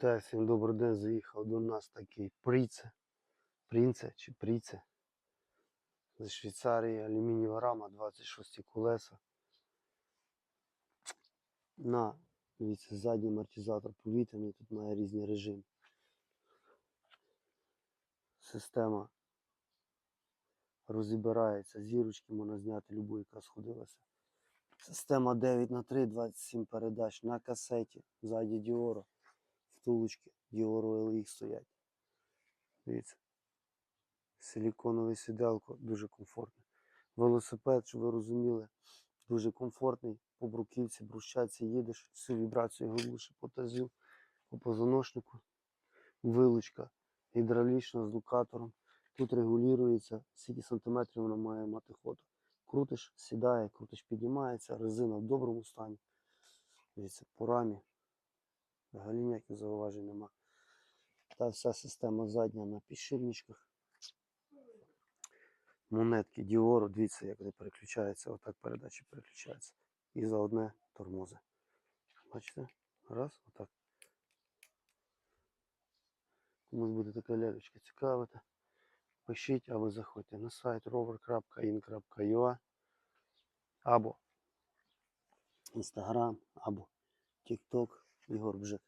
Так, всім добрий день. Заїхав до нас такий Пріце. Принце чи Пріце. З Швейцарії алюмінієва рама, 26 колеса. На, дивіться, задній амортизатор повітряний, тут має різні режими. Система розібирається, зірочки можна зняти любу, яка сходилася. Система 9 на 3 27 передач на касеті, ззаді Діоро, втулочки Діоро LX стоять. Дивіться. Силіконове сіделко, дуже комфортне. Велосипед, щоб ви розуміли, дуже комфортний. По бруківці, брущаці їдеш, всю вібрацію його по тазу, по позвоночнику. Вилучка гідравлічна з лукатором. Тут регулюється, скільки сантиметрів вона має мати ходу. Крутиш, сідає, крутиш, піднімається, резина в доброму стані. Дивіться, по рамі. Взагалі ніяких зауважень нема. Та вся система задня на підшипничках. Монетки Діору, дивіться, як вони переключаються. Отак передачі переключаються. І за одне тормози. Бачите? Раз, отак. Комусь буде така лялечка цікавити. Пишіть або заходьте на сайт rover.in.ua або Instagram, або TikTok Ігор Бжик.